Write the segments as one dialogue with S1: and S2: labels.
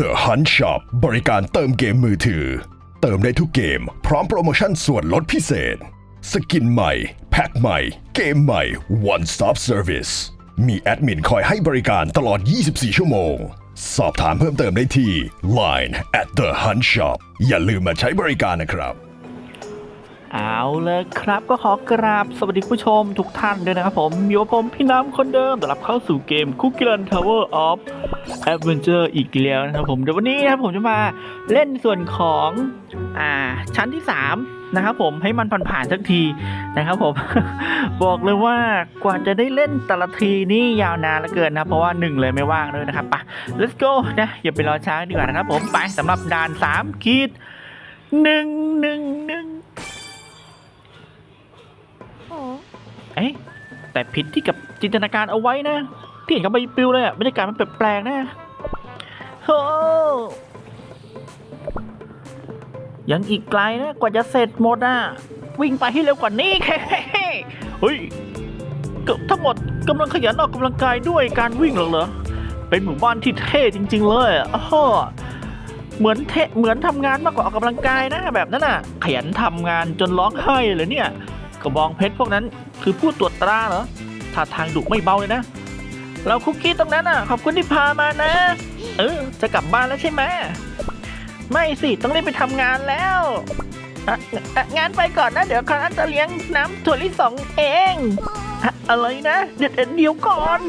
S1: The Hunt Shop บริการเติมเกมมือถือ เติมได้ทุกเกม พร้อมโปรโมชั่นส่วนลดพิเศษ สกินใหม่ แพ็คใหม่ เกมใหม่ One Stop Service มีแอดมินคอยให้บริการตลอด 24 ชั่วโมง สอบถามเพิ่มเติมได้ที่ Line at the Hunt Shop อย่าลืมมาใช้บริการนะครับ
S2: เอาเลยครับก็ขอกราบสวัสดีผู้ชมทุกท่านด้วยนะครับผมอยู่กับผมพี่น้ำคนเดิมต้อนรับเข้าสู่เกม Cookie Run Tower of Adventure อีกแล้วนะครับผมเดี๋ยววันนี้นะครับผมจะมาเล่นส่วนของอ่าชั้นที่ 3 นะครับผมให้มันผ่านๆสักทีนะครับผม บอกเลยว่ากว่าจะได้เล่นแต่ละทีนี่ยาวนานเหลือเกินนะ เพราะว่าหนึ่งเลยไม่ว่างเลยนะครับไป let's go นะอย่าไปรอช้าดีกว่านะครับผมไปสำหรับด่าน3ขีดหนึ่งหนึ่งหนึ่ง อ๊ะ แต่ผิดที่กับจินตนาการเอาไว้นะ ที่เห็นกับใบปิวเลยอะบรรยากาศมันแปลกๆนะโอ้ยังอีกไกลนะ กว่าจะเสร็จหมดอะ วิ่งไปให้เร็วกว่านี้เฮ้ยเกือบทั้งหมดกำลังขยันออกกำลังกายด้วยการวิ่งหรอกเหรอ เป็นหมู่บ้านที่เท่จริง ๆ เลยอะอ้อเหมือนเทเหมือนทำงานมากกว่าออกกำลังกายนะแบบนั้นอะ ขยันทำงานจนร้องไห้เลยเนี่ย กระบองเพชรพวกนั้น คือผู้ตรวจตราเหรอท่าทางดุไม่เบาเลยนะ เราคุกกี้ตรงนั้นอะ ขอบคุณที่พามานะ เออ จะกลับบ้านแล้วใช่ไหมไม่สิ ต้องรีบไปทำงานแล้วอะอะงานไปก่อนนะ เดี๋ยวคณะจะเลี้ยงน้ำถั่วลิสงเองอะอะไรนะเดี๋ยวเดี๋ยวก่อน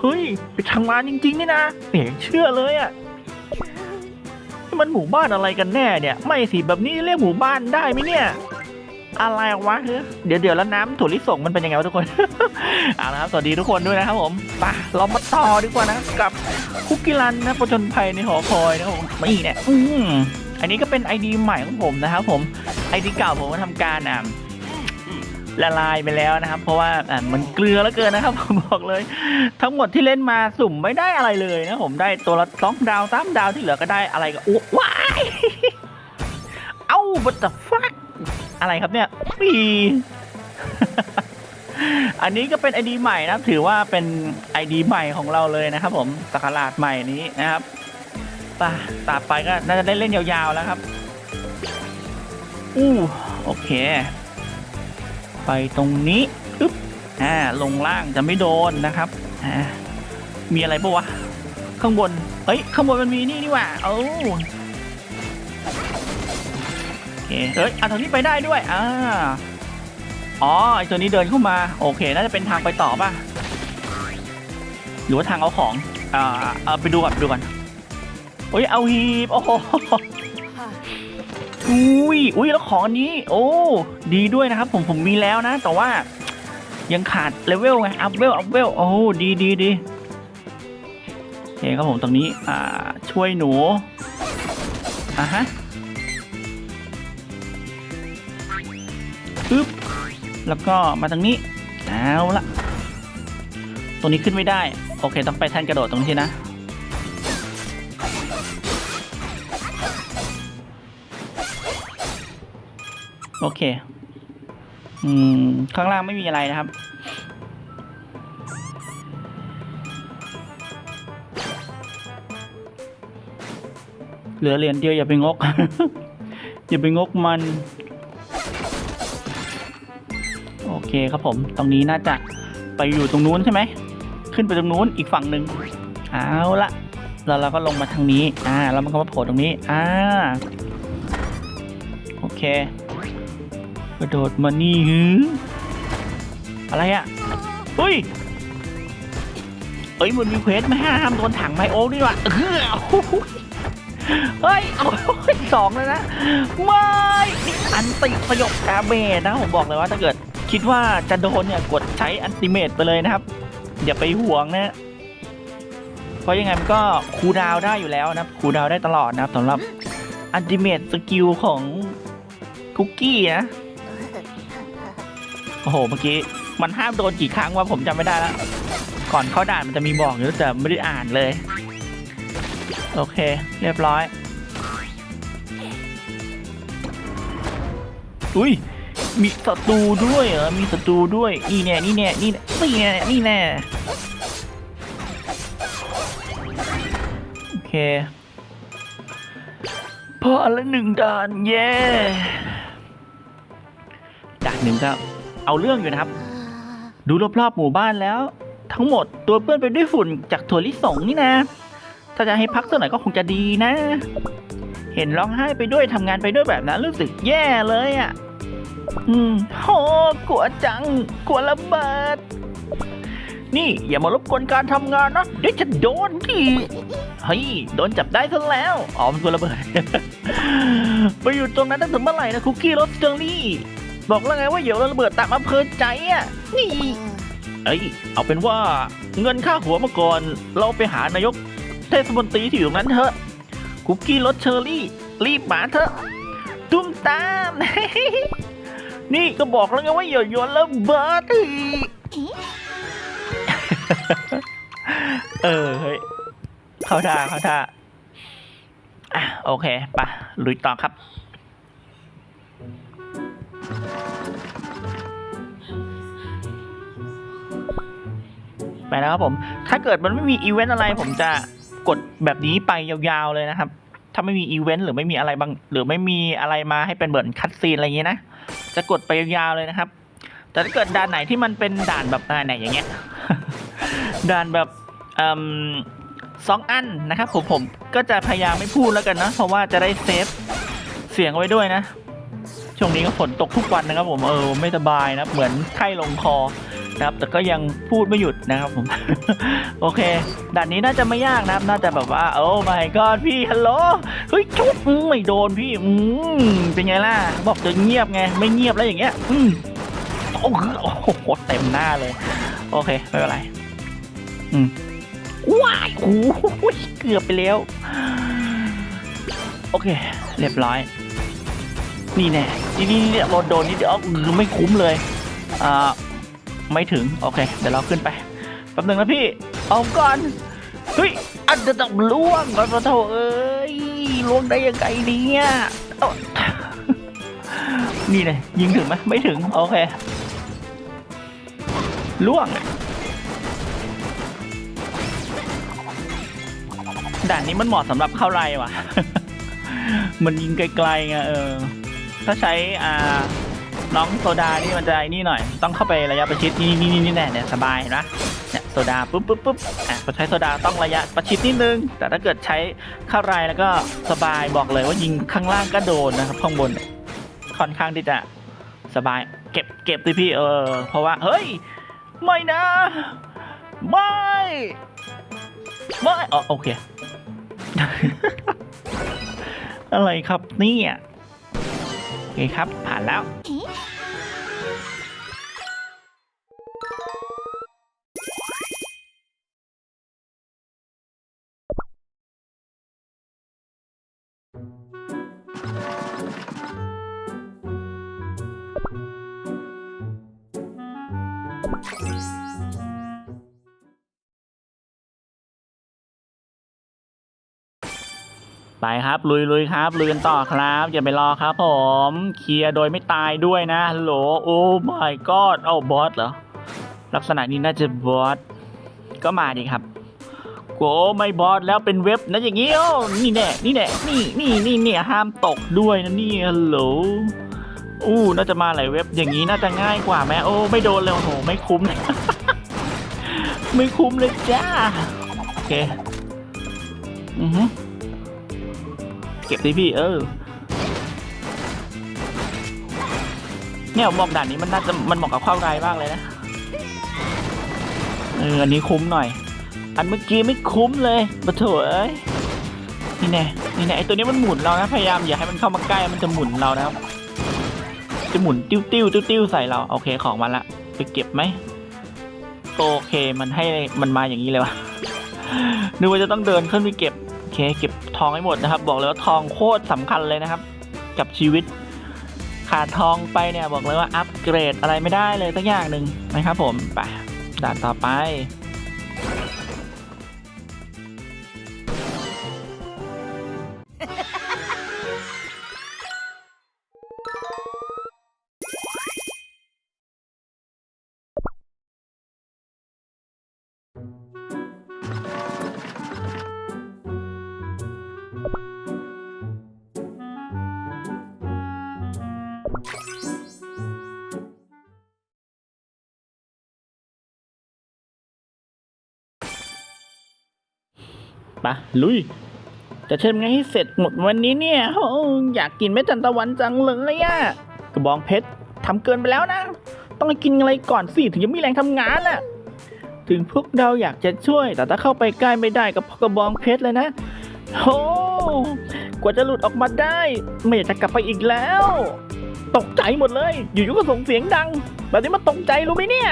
S2: เฮ้ย ไปทำงานจริง ๆ นี่นะไม่เหนเชื่อเลยอะนี่มันหมู่บ้านอะไรกันแน่เนี่ย ไม่สิแบบนี้เรียกหมู่บ้านได้ไหมเนี่ย อะไรวะเฮ้ยเดี๋ยวเดี๋ยวแล้วน้ำถั่วลิสงมันเป็นยังไงวะทุกคน เอาละครับสวัสดีทุกคนด้วยนะครับผมไปเรามาต่อดีกว่านะกับคุกกี้รันนะประจนภัยในหอคอยนะครับผมนี่เนี่ยอืมอันนี้ก็เป็นไอดีใหม่ของผมนะครับผมไอดีเก่าผมก็ทำการอ่าละลายไปแล้วนะครับ เพราะว่าอ่ามันเกลือแล้วเกินนะครับผมบอกเลย ทั้งหมดที่เล่นมาสุ่มไม่ได้อะไรเลยนะผมได้ตัวละสองดาวสามดาวที่เหลือก็ได้อะไรก็โอ้ว้ายเอ้า what the fuck อะไรครับเนี่ยปีอันนี้ก็เป็นไอดีใหม่นะถือว่าเป็นไอดีใหม่ของเราเลยนะครับ ผมสกราดใหม่นี้นะครับป่ะต่อไปก็น่าจะได้เล่นยาวๆแล้วครับอู้โอเค ไปตรงนี้อึ๊บอ่าลงล่างจะไม่โดนนะครับอ่ามีอะไรปะวะข้างบนเฮ้ยข้างบนมันมีนี่นี่ว่าเอ้าโอ เคเอ้ยอะทางนี้ไปได้ด้วยอ่าอ๋อไอตัวนี้เดินเข้ามาโอเค น่าจะเป็นทางไปต่อป่ะหรือว่าทางเอาของอ่าเอาไปดูก่อนไปดูก่อนโอ้ยเอาฮีบโอ้โหอุ้ยอุ้ยแล้วของอันนี้ โอ้ดีด้วยนะครับ ผมผมมีแล้วนะ แต่ว่ายังขาดเลเวลไงอัพเวลอัพเวลโอ้ดีดีดีโอเคครับผมตรงนี้อ่าช่วยหนูอะฮะ แล้วก็มาทางนี้เอาละตรงนี้ขึ้นไม่ได้ โอเค ต้องไปแท่นกระโดดตรงนี้นะ โอเค อืม ข้างล่างไม่มีอะไรนะครับ เหลือเหรียญเดียวอย่าไปงก อย่าไปงกมัน เคครับผม ตรงนี้น่าจะไปอยู่ตรงนู้นใช่ไหม ขึ้นไปตรงนู้นอีกฝั่งหนึ่งเอาละแล้วเราก็ลงมาทางนี้ อ่า แล้วมันก็มาโผล่ตรงนี้ อ่า โอเค กระโดดมานี่หืออะไรอะเฮ้ยเอ้ยมันมีเควสไม่ห้ามโดนถังไมโอ๊กนี่ว่ะเออเฮ้ยโอ้ยสองเลยนะ ไม่ อันติประโยคกาเบนะ ผมบอกเลยว่าถ้าเกิด คิดว่าจะโดนเนี่ยกดใช้อันติเมตไปเลยนะครับ อย่าไปห่วงนะเพราะยังไงมันก็คูดาวได้อยู่แล้วนะคูดาวได้ตลอดนะครับสำหรับอันติเมตสกิลของคุกกี้นะโอ้โหเมื่อกี้มันห้ามโดนกี่ครั้งวะผมจำไม่ได้แล้วก่อนเข้าด่านมันจะมีบอกอยู่แต่ไม่ได้อ่านเลย โอเค เรียบร้อย อุ้ย มีศัตรูด้วยเหรอ มีศัตรูด้วย นี่แน่นี่แน่นี่แน่นี่แน่นี่แน่โอเคพอละหนึ่งด่านเย่ด่านหนึ่งก็เอาเรื่องอยู่นะครับ ดูรอบๆหมู่บ้านแล้ว ทั้งหมดตัวเปื้อนไปด้วยฝุ่นจากถั่วลิสงนี่นะ ถ้าจะให้พักสักหน่อยก็คงจะดีนะ เห็นร้องไห้ไปด้วยทำงานไปด้วยแบบนั้นรู้สึกแย่เลยอะ่ะ อืมโหกลัวจัง กลัวระเบิด นี่อย่ามารบกวนการทำงานนะเดี๋ยวจะโดนทีเฮ้ยโดนจับได้ซะแล้วอ๋อมันกลัวระเบิด ไปอยู่ตรงนั้นตั้งแต่เมื่อไหร่นะคุกกี้รสเจอรี่ บอกแล้วไงว่าเดี๋ยวระเบิดตามอำเภอใจอะนี่เอ้ยเอาเป็นว่าเงินค่าหัวมาก่อน เราไปหานายกเทศมนตรีที่อยู่ตรงนั้นเถอะ คุกกี้รสเชอรี่ รีบมาเถอะตุ้มตาม นี่ก็บอกแล้วไงว่าอย่าโยนระเบิดอีกเออเฮ้ยเข้าท่าเข้าท่าอะโอเคไปะลุยต่อครับ ไปแล้วครับผม ถ้าเกิดมันไม่มีอีเวนต์อะไร ผมจะกดแบบนี้ไปยาวๆเลยนะครับ ถ้าไม่มีอีเวนต์หรือไม่มีอะไรบาง หรือไม่มีอะไรมาให้เป็นเหมือนคัดซีนอะไรอย่างนี้นะ จะกดไปยาวๆเลยนะครับ แต่ถ้าเกิดด่านไหนที่มันเป็นด่านแบบอ่าไหนอย่างเงี้ยด่านแบบอสองอันนะครับผมผมก็จะพยายามไม่พูดแล้วกันนะเพราะว่าจะได้เซฟเสียงไว้ด้วยนะช่วงนี้ก็ฝนตกทุกวันนะครับผมเออไม่สบายนะเหมือนไข้ลงคอ นะครับ แต่ก็ยังพูดไม่หยุดนะครับผม โอเคด่านนี้น่าจะไม่ยากนะครับ น่าจะแบบว่า โอ้ my god พี่ฮัลโหลเฮ้ยจุ๊บไม่โดนพี่อืมเป็นไงล่ะ บอกจะเงียบไง ไม่เงียบแล้วอย่างเงี้ยอืมโอ้โหเต็มหน้าเลย โอเค ไม่เป็นไร อืมว้ายโอ้โหเกือบไปแล้ว โอเค เรียบร้อย นี่แน่นี่นี่เนี่ยโดนโดนนี่เดี๋ยวไม่คุ้มเลย อ่า ไม่ถึง โอเค เดี๋ยวเราขึ้นไปแป๊บหนึงนะพี่ เอาก่อน เฮ้ย อันจะต้องล่วงก่อนพระโถเอ้ยล่วงได้ยังไงเนี่ยนี่เลยยิงถึงไหมไม่ถึง โอเคล่วงด่านนี้มันเหมาะสำหรับเข้าไรว่ะมันยิงไกลๆไงเออ ถ้าใช้อ่า น้องโซดานี่มันจะไอ้นี่หน่อย ต้องเข้าไประยะประชิดนี่นี่นี่นี่แน่เนี่ยสบายเห็นะเนี่ยโซดาปุ๊บปุ๊บปุ๊บอะพอใช้โซดาต้องระยะประชิดนิดนึง แต่ถ้าเกิดใช้ข้ารายแล้วก็สบายบอกเลยว่ายิงข้างล่างก็โดนนะครับข้างบนค่อนข้างที่จะสบาย เก็บเก็บดิพี่เออ เพราะว่าเฮ้ยไม่นะไม่ไม่อ๋อโอเคอะไรครับเนี่ยโอเคครับผ่านแล้ว ไปครับลุยลุยครับลุยกันต่อครับอย่าไปรอครับผมเคลียร์โดยไม่ตายด้วยนะฮัลโหลโอ้ my god เอ้าบอสเหรอลักษณะนี้น่าจะบอสก็มาดิครับโอ้ไม่บอสแล้วเป็นเว็บนะอย่างงี้โอ้นี่แน่นี่แน่นี่นี่นี่เนี่ยห้ามตกด้วยนะนี่ฮัลโหลอู้น่าจะมาหลายเว็บอย่างนี้น่าจะง่ายกว่าไหมโอ้ไม่โดนเลยโอ้โหไม่คุ้ม ไม่คุ้มเลยจ้าโอเคอือฮึ เก็บสิพี่เออ เนี่ยมอกด่านนี้มันน่าจะมันเหมาะกับข้าวไรมากเลยนะเอออันนี้คุ้มหน่อย อันเมื่อกี้ไม่คุ้มเลยปะโถเอ้ยนี่แน่นี่แน่ไอตัวนี้มันหมุนเรานะพยายามอย่าให้มันเข้ามาใกล้มันจะหมุนเรานะครับ จะหมุนติ้วติ้วติ้วติ้วใส่เราโอเคของมันละไปเก็บไหมโอเคมันให้มันมาอย่างนี้เลยวะนึกว่าจะต้องเดินขึ้นไปเก็บ เคเก็บทองให้หมดนะครับ บอกเลยว่าทองโคตรสำคัญเลยนะครับ กับชีวิต ขาดทองไปเนี่ยบอกเลยว่าอัปเกรดอะไรไม่ได้เลยสักอย่างหนึ่งนะครับผมไปด่านต่อไปะลุย จะเชิญไงให้เสร็จหมดวันนี้เนี่ยโอ้อยากกินเม็ดทันตะวันจังเลยอะกระบองเพชรทำเกินไปแล้วนะ ต้องกินอะไรก่อนสิถึงจะมีแรงทำงานอะถึงพวกเราอยากจะช่วย แต่ถ้าเข้าไปใกล้ไม่ได้กับกระบองเพชรเลยนะโอ้กว่าจะหลุดออกมาได้ ไม่อยากจะกลับไปอีกแล้ว ตกใจหมดเลย อยู่ๆก็ส่งเสียงดัง แบบนี้มันตกใจรู้ไหมเนี่ย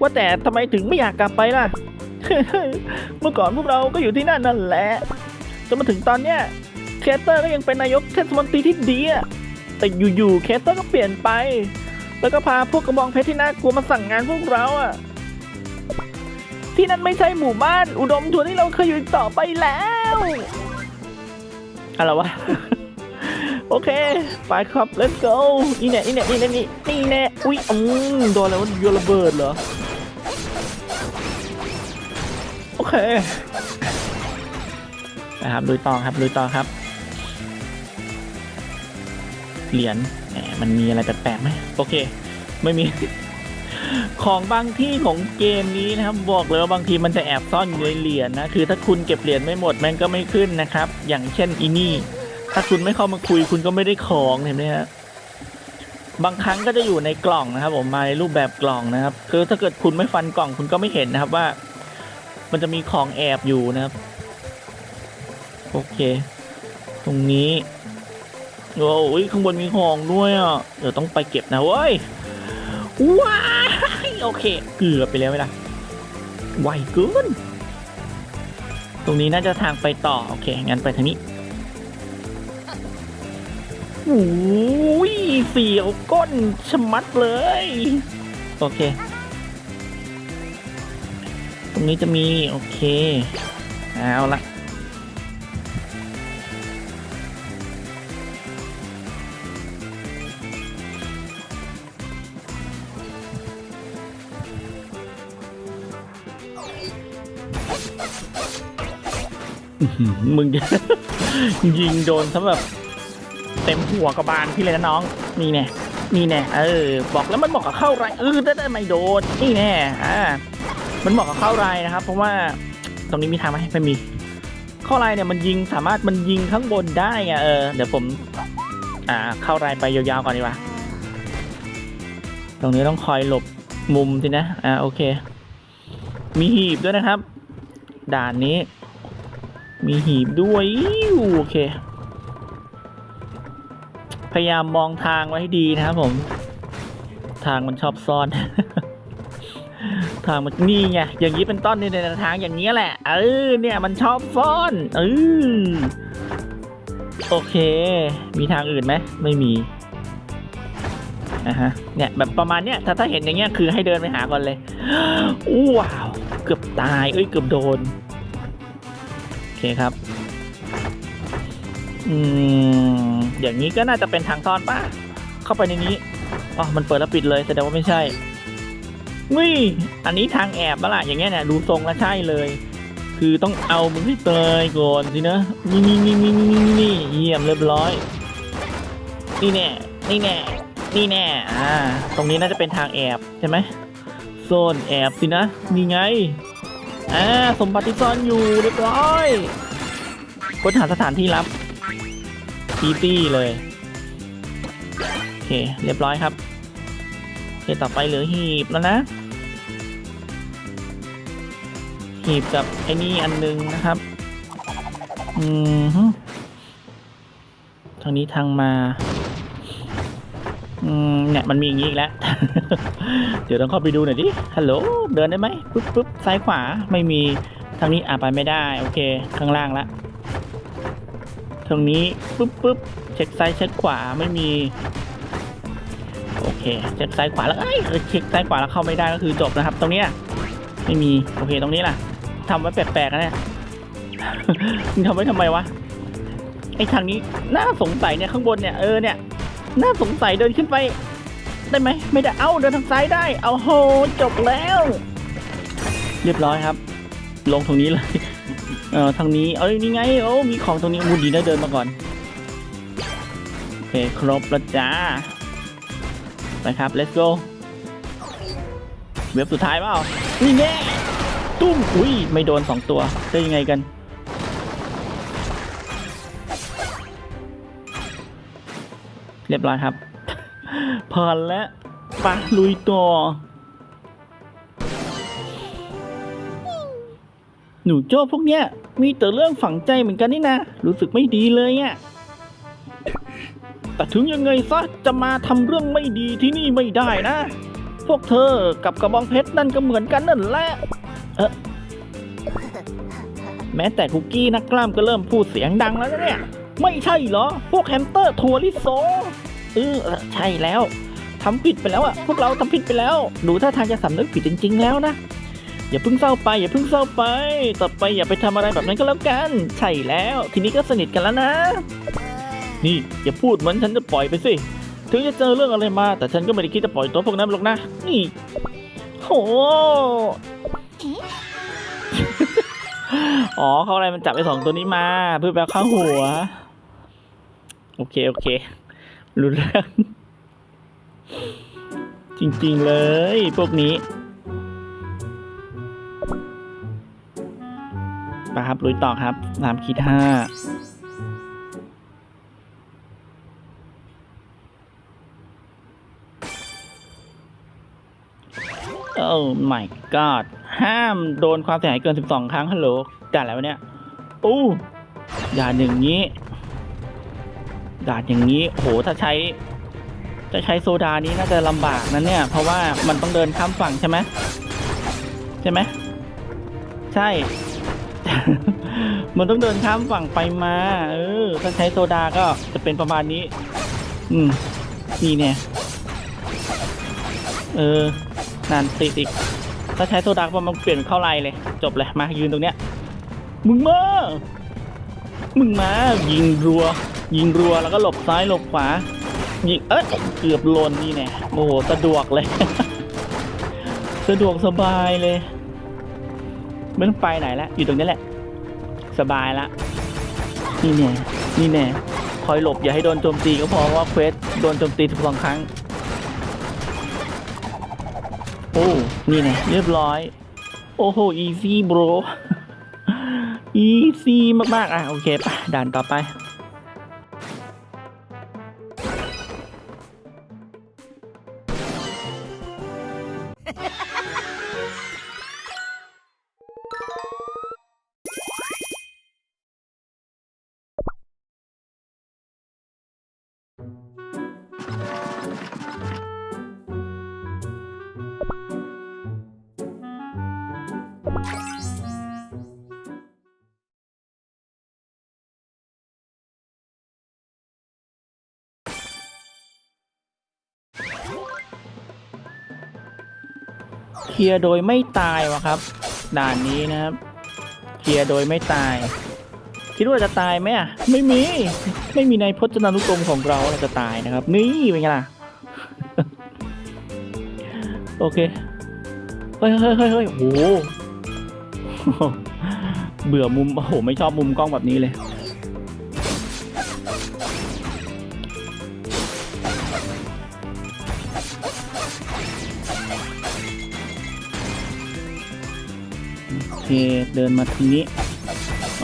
S2: ว่าแต่ทำไมถึงไม่อยากกลับไปล่ะ เมื่อก่อนพวกเราก็อยู่ที่นั่นนั่นแหละจนมาถึงตอนเนี้ยเคสเตอร์ก็ยังเป็นนายกเทศมนตรีที่ดีอะแต่อยู่ๆเคสเตอร์ก็เปลี่ยนไป แล้วก็พาพวกกระบองเพชรที่น่ากลัวมาสั่งงานพวกเราอะที่นั่นไม่ใช่หมู่บ้าน อุดมทวนที่เราเคยอยู่ต่อไปแล้วอะไรวะโอเค ไปครับ let's go นี่แน่นี่แน่นี่แน่นี่นี่แน่อุ้ยอืมโดนอะไรวโยนระเบิดเหรอ โอเคนะครับลุยต่อครับลุยต่อครับ เหรียญแหมมันมีอะไรแปลกๆไหมโอเค ไม่มี ของบางที่ของเกมนี้นะครับ บอกเลยว่าบางทีมันจะแอบซ่อนอยู่ในเหรียญนะคือ ถ้าคุณเก็บเหรียญไม่หมดแม่งก็ไม่ขึ้นนะครับ อย่างเช่นอีนี่ ถ้าคุณไม่เข้ามาคุยคุณก็ไม่ได้ของเห็นไหมฮะบางครั้งก็จะอยู่ในกล่องนะครับ ผมมาในรูปแบบกล่องนะครับ คือถ้าเกิดคุณไม่ฟันกล่องคุณก็ไม่เห็นนะครับว่า มันจะมีของแอบอยู่นะครับ โอเค ตรงนี้โอ้ยข้างบนมีของด้วยอะเดี๋ยวต้องไปเก็บนะเว้ยว้ายโอเค เกือบไปแล้วไหมล่ะไวเกินตรงนี้น่าจะทางไปต่อ โอเค งั้นไปทางนี้โอ้ยเสียวก้นชะมัดเลย โอเค ตรงนี้จะมี โอเค เอาละมึงจะยิงโดนซะแบบเต็มหัวกระบาลพี่เลยนะน้อง นี่แน่นี่แน่เออ บอกแล้วมันบอกกับเข้าไรเออได้ได้ไม่โดน นี่แน่อ่า มันบอกกับเข้าไรนะครับ เพราะว่าตรงนี้มีทางไหมไม่มีเข้าไรเนี่ยมันยิงสามารถมันยิงข้างบนได้ไงเออเดี๋ยวผม อ่า เข้ารไปยาวๆก่อนดีกว่าตรงนี้ต้องคอยหลบมุมสินะ อ่า โอเค มีหีบด้วยนะครับ ด่านนี้ มีหีบด้วย โอเค พยายามมองทางไว้ให้ดีนะครับผม ทางมันชอบซ่อน ทางมันนี่ไงอย่างนี้เป็นต้นนี่ในทางอย่างนี้แหละ เออเนี่ยมันชอบซ่อนเออโอเค มีทางอื่นไหมไม่มีนะฮะเนี่ยแบบประมาณเนี้ยถ้าถ้าเห็นอย่างเงี้ยคือให้เดินไปหาก่อนเลยว้าวเกือบตายเอ้ยเกือบโดนโอเคครับอืมอย่างนี้ก็น่าจะเป็นทางซ่อนป่ะเข้าไปในนี้อ๋อมันเปิดแล้วปิดเลยแสดงว่าไม่ใช่ นี่อันนี้ทางแอบบ้าล่ะอย่างเงี้ยเนี่ยดูทรงแล้วใช่เลย คือต้องเอามึงให้เตยก่อนสินะนี่นี่นี่นี่นี่นี่เยี่ยมเรียบร้อย นี่แน่นี่แน่นี่แน่อ่าตรงนี้น่าจะเป็นทางแอบใช่ไหมโซนแอบสินะนี่ไงอ่าสมบัติซ่อนอยู่เรียบร้อยค้นหาสถานที่ลับอีตี้เลยโอเคเรียบร้อยครับ เคต่อไปเหลือหีบแล้วนะ หีบกับไอ้นี่อันนึงนะครับ อืมฮึทางนี้ทางมา อืมเนี่ยมันมีอย่างนี้อีกแล้ว เดี๋ยวต้องเข้าไปดูหน่อยดิ ฮัลโหล เดินได้ไหมปึ๊บปึ๊บซ้ายขวา ไม่มี ทางนี้อะไปไม่ได้ โอเค ข้างล่างละทางนี้ปึ๊บปึ๊บเช็คซ้ายเช็คขวา ไม่มี เคเช็คซ้ายขวาแล้วเอ้ยเช็คซ้ายขวาแล้วเข้าไม่ได้ก็คือจบนะครับ ตรงเนี้ยไม่มีโอเคตรงนี้ล่ะทำไว้แปลกๆนะเนี่ยมึงทำไว้ทำไมวะไอ้ทางนี้น่าสงสัยเนี่ยข้างบนเนี่ยเออเนี่ยน่าสงสัยเดินขึ้นไป ได้ไหมไม่ได้เอ้าเดินทางซ้ายได้ เอาโหจบแล้ว เรียบร้อยครับ ลงตรงนี้เลยเออทางนี้เอ้ยนี่ไงโอ้มีของตรงนี้มูดีนะเดินมาก่อนโอเคครบแล้วจ้า นะครับ let's go เว็บสุดท้ายเปล่านี่แน่ตุ้มอุ้ยไม่โดน 2 ตัวจะยังไงกัน เรียบร้อยครับพนแล้วปะลุยตัว หนูโจ้พวกเนี้ยมีแต่เรื่องฝังใจเหมือนกันนี่นะ รู้สึกไม่ดีเลยเนี่ย แต่ถึงยังไงซะจะมาทำเรื่องไม่ดีที่นี่ไม่ได้นะ พวกเธอกับกระบองเพชรนั่นก็เหมือนกันนั่นแหละเออแม้แต่คุกกี้นักกล้ามก็เริ่มพูดเสียงดังแล้วนะเนี่ย ไม่ใช่เหรอ พวกแฮมสเตอร์ทัวริโซเออเออใช่แล้วทำผิดไปแล้วอะพวกเราทำผิดไปแล้ว ดูท่าทางจะสำนึกผิดจริง ๆ แล้วนะอย่าเพิ่งเศร้าไป อย่าเพิ่งเศร้าไป ต่อไปอย่าไปทำอะไรแบบนั้นก็แล้วกัน ใช่แล้ว ทีนี้ก็สนิทกันแล้วนะ นี่อย่าพูดเหมือนฉันจะปล่อยไปสิ ถึงจะเจอเรื่องอะไรมา แต่ฉันก็ไม่ได้คิดจะปล่อยตัวพวกนั้นหรอกนะ นี่โหอ๋อเขาอะไรมันจับไอ้สองตัวนี้มา เพื่อแปลข้าหัว โอเค โอเครู้เรื่องจริง ๆ เลย พวกนี้ไปครับลุยต่อครับสามขีดห้า โอ้ my god ห้ามโดนความเสียหายเกิน 12 ครั้งฮัลโหลด่านอะไรวะเนี่ยอู้ด่านอย่างนี้ด่านอย่างนี้โหถ้าใช้จะใช้โซดานี้น่าจะลำบากนะเนี่ย เพราะว่ามันต้องเดินข้ามฝั่งใช่ไหมใช่ไหมใช่ มันต้องเดินข้ามฝั่งไปมา เออ ถ้าใช้โซดาก็จะเป็นประมาณนี้ อืมนี่เนี่ย เออ นานติดอีกถ้าใช้โซดาก็มันเปลี่ยนเข้าไลน์เลย จบเลยมายืนตรงเนี้ย มึงมา มึงมา ยิงรัว ยิงรัวแล้วก็หลบซ้ายหลบขวา ยิงเอ้ยเกือบหล่นนี่แน่โอ้โหสะดวกเลย สะดวกสบายเลยไม่ต้องไปไหนแล้วอยู่ตรงนี้แหละ สบายละนี่แน่นี่แน่คอยหลบอย่าให้โดนโจมตีก็พอเพราะว่าเควสโดนโจมตีทุกสองครั้ง โอ้นี่ไงเรียบร้อย โอ้โหอีซี่บรอีซี่มากๆ อะ โอเคป่ะด่านต่อไป ลียร์โดยไม่ตายวะครับ ด่านนี้นะครับเคลียร์โดยไม่ตาย คิดว่าจะตายไหมอะไม่มี ไม่มีในพจนานุกรมของเราเราจะตายนะครับ นี่เป็นไงล่ะ โอเค เฮ้ยเฮ้ยเฮ้ยเฮ้ยโอ้โหเบื่อมุมโอ้โหไม่ชอบมุมกล้องแบบนี้เลย เคเดินมาทางนี้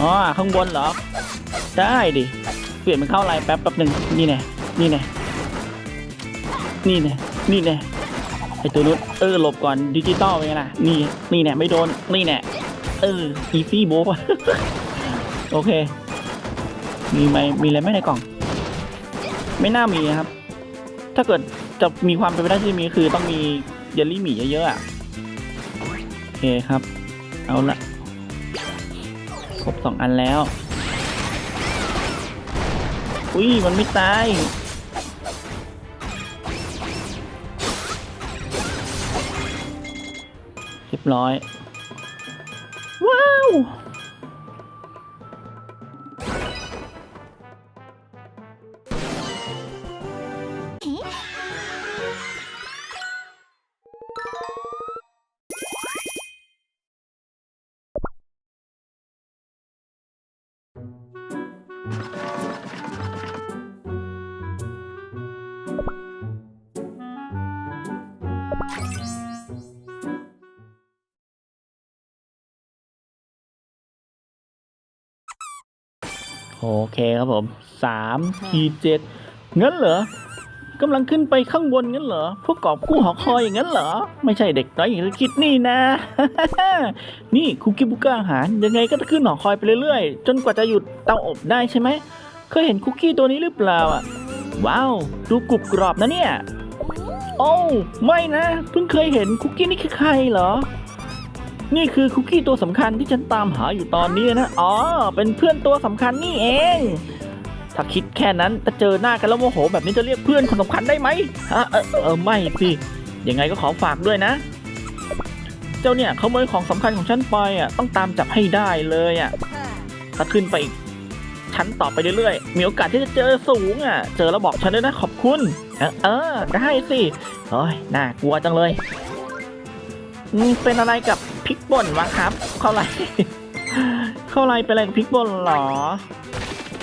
S2: อ๋อข้างบนเหรอ ได้ดิ เปลี่ยนเป็นเข้าไลน์แป๊บแป๊บหนึ่งนี่แน่นี่แน่นี่แน่นี่แน่ไอตัวนู้นเออหลบก่อนดิจิตอลไปไงล่ะนี่นี่แน่ไม่โดน นี่แน่เอออีซี่โบ๊ะโอเค มีไหมมีอะไรไหมในกล่อง ไม่น่ามีครับ ถ้าเกิดจะมีความเป็นไปได้ที่มีคือต้องมีเยลลี่หมี่เยอะๆอะโอเคครับ เอาละครบสองอันแล้ว อุ้ยมันไม่ตาย เรียบร้อย ว้าว โอเคครับผมสามขีดเจ็ดงั้นเหรอกำลังขึ้นไปข้างบนงั้นเหรอ พวกกอบกู้หอคอยอย่างนั้นเหรอ ไม่ใช่เด็กน้อยอย่างที่คิดนี่นะ นี่คุกกี้บุกก้าอาหาร ยังไงก็จะขึ้นหอคอยไปเรื่อยๆ จนกว่าจะหยุดเตาอบได้ใช่ไหม เคยเห็นคุกกี้ตัวนี้หรือเปล่าอะ ว้าว ดูกรุบกรอบนะเนี่ย โอ้วไม่นะ เพิ่งเคยเห็นคุกกี้นี่คือใครเหรอ นี่คือคุกกี้ตัวสำคัญที่ฉันตามหาอยู่ตอนนี้นะอ๋อเป็นเพื่อนตัวสำคัญนี่เอง ถ้าคิดแค่นั้นจะเจอหน้ากันแล้วโมโห แบบนี้จะเรียกเพื่อนคนสำคัญได้ไหมฮะเออเออไม่สิยังไงก็ขอฝากด้วยนะ เจ้าเนี่ยขโมยของสำคัญของฉันไปอะต้องตามจับให้ได้เลยอะถ้าขึ้นไปอีก ชั้นต่อไปเรื่อยๆ มีโอกาสที่จะเจอสูงอะ เจอแล้วบอกฉันด้วยนะขอบคุณ เออเออได้สิโอ้ยน่ากลัวจังเลยอืมเป็นอะไรกับพริกป่นวะครับ เข้าไร เข้าไรเป็นอะไรกับพริกป่นเหรอ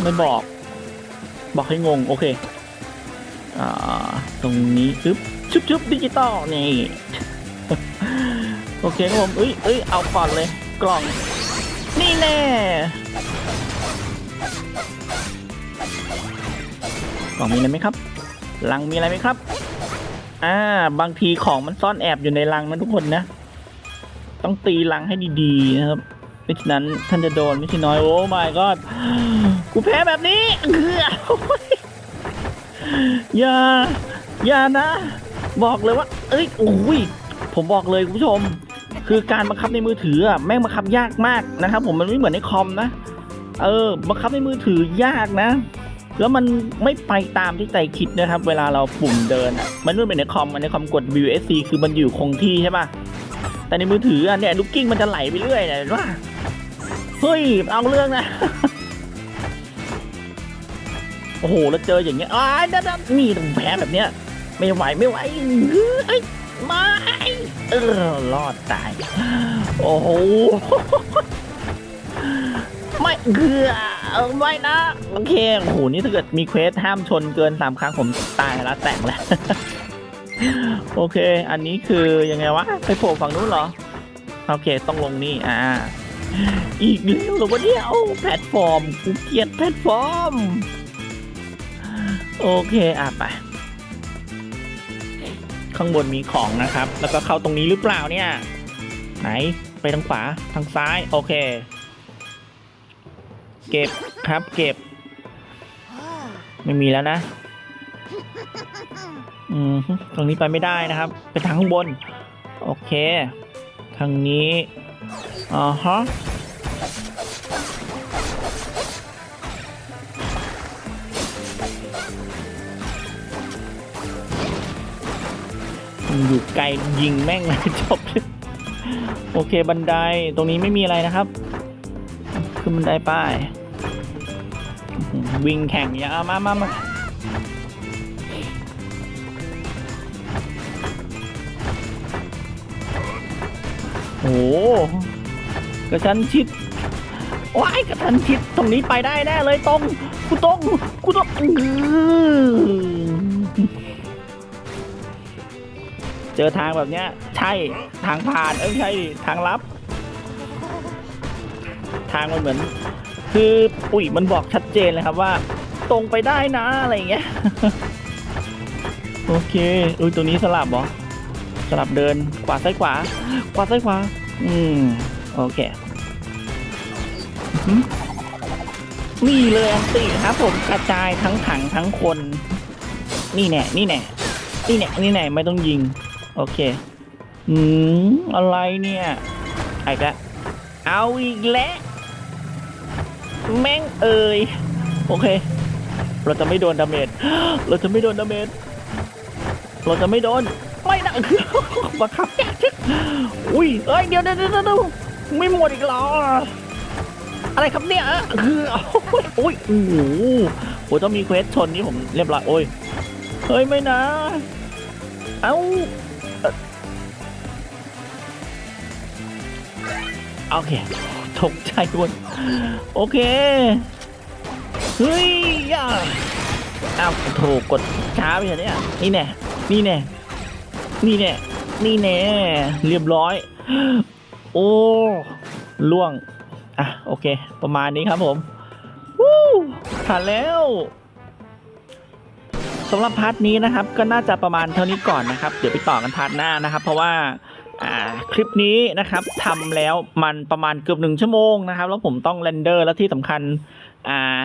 S2: ไม่บอก บอกให้งง โอเคอ่าตรงนี้อึ๊บชุบชุบดิจิตอลนี่โอเคครับผมเอ้ยเอ้ยเอาก่อนเลย กล่อง นี่แน่ กล่องมีอะไรไหมครับลังมีอะไรไหมครับ อ่า บางทีของมันซ่อนแอบอยู่ในลังนะทุกคนนะ ต้องตีลังให้ดีๆนะครับไม่ฉะนั้นท่านจะโดนไม่ใช่น้อยโอ้ my god กูแพ้แบบนี้เกือย่าอย่านะ บอกเลยว่า เอ้ยโอ้ยผมบอกเลยคุณผู้ชม คือการบังคับในมือถืออะแม่งบังคับยากมากนะครับ ผมมันไม่เหมือนในคอมนะ เออ บังคับในมือถือยากนะ แล้วมันไม่ไปตามที่ใจคิดนะครับ เวลาเราปุ่มเดินอะมันไม่เหมือนในคอมในคอมกด WSC คือมันอยู่คงที่ใช่ปะแต่ในมือถืออะเนี่ยลูกกิ้งมันจะไหลไปเรื่อยเนี่ยเห็นปะเฮ้ยเอาเรื่องนะ โอ้โหแล้วเจออย่างเงี้ยอ้ายนั่นนั่นนี่ต้องแพ้แบบเนี้ย ไม่ไหวไม่ไหวเฮ้ยไม่เออรอดตาย โอ้โห ไม่เกือไม่นะ โอเคโอ้โหนี่ถ้าเกิดมีเควสห้ามชนเกินสามครั้งผมตายแล้วแต่งแล้ว โอเค อันนี้คือยังไงวะ ไปโผล่ฝั่งนู้นเหรอ โอเค ต้องลงนี่ อ่า อีกแล้วเหรอวะเนี่ยโอ้แพลตฟอร์มกูเกลียดแพลตฟอร์ม โอเค อะไป ข้างบนมีของนะครับ แล้วก็เข้าตรงนี้หรือเปล่าเนี่ย ไหน ไปทางขวา ทางซ้าย โอเค เก็บครับเก็บ ไม่มีแล้วนะ อืมตรงนี้ไปไม่ได้นะครับ ไปทางข้างบน โอเค ทางนี้อ่าฮะอยู่ไกลยิงแม่งเลยจบ โอเคบันไดตรงนี้ไม่มีอะไรนะครับ ขึ้นบันไดไป้ายวิ่งแข่งอย่าเอามามามาโอ้กระชั้นชิดว้ายกระชั้นชิดตรงนี้ไปได้แน่เลยตรงกูตรงกูตรงเจอทางแบบเนี้ย ใช่ทางผ่านเอ้ยใช่ทางลับ ทางมันเหมือน คือปุ๋ยมันบอกชัดเจนเลยครับว่า ตรงไปได้นะอะไรอย่างเงี้ย โอเคอุ้ยตัวนี้สลับเหรอสลับเดินขวาซ้ายขวา ขวาซ้ายขวา อืมโอเคหือนี่เลยอันตีครับผมกระจายทั้งถังทั้งคน นี่แน่นี่แน่นี่แน่นี่แน่ไม่ต้องยิง โอเค อืมอะไรเนี่ยไอ้กะเอาอีกแล้ว แม่งเอ่ยโอเค เราจะไม่โดนดาเมจเราจะไม่โดนดาเมจเราจะไม่โดนไม่นะบังคับยากชิอุ้ยเอ้ยเดี๋ยวเดี๋ยวเดี๋ยวเดี๋ยวไม่หมดอีกหรออะไรครับเนี่ยคือโอ้ยโอ้โหโอ้ต้องมีเควสชนนี่ผมเรียบร้อยโอ้ยเฮ้ยไม่นะ เอ้าโอเค ตกใจหมดโอเค เฮ้ยย่าอ้าวโถกกดช้าไปเนี่ย นี่แน่ นี่แน่ นี่แน่ นี่แน่ เรียบร้อย โอ้ล่วง อะ โอเค ประมาณนี้ครับผมวู้ผ่านแล้วสำหรับพาร์ทนี้นะครับ ก็น่าจะประมาณเท่านี้ก่อนนะครับ เดี๋ยวไปต่อกันพาร์ทหน้านะครับ เพราะว่า คลิปนี้นะครับทำแล้วมันประมาณเกือบหนึ่งชั่วโมงนะครับ แล้วผมต้องเรนเดอร์แล้วที่สำคัญอ่า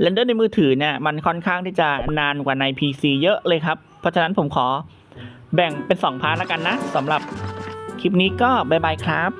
S2: เรนเดอร์ในมือถือเนี่ยมันค่อนข้างที่จะนานกว่าใน PC เยอะเลยครับ เพราะฉะนั้นผมขอแบ่งเป็น 2 พาร์ทแล้วกันนะสำหรับคลิปนี้ก็บายบายครับ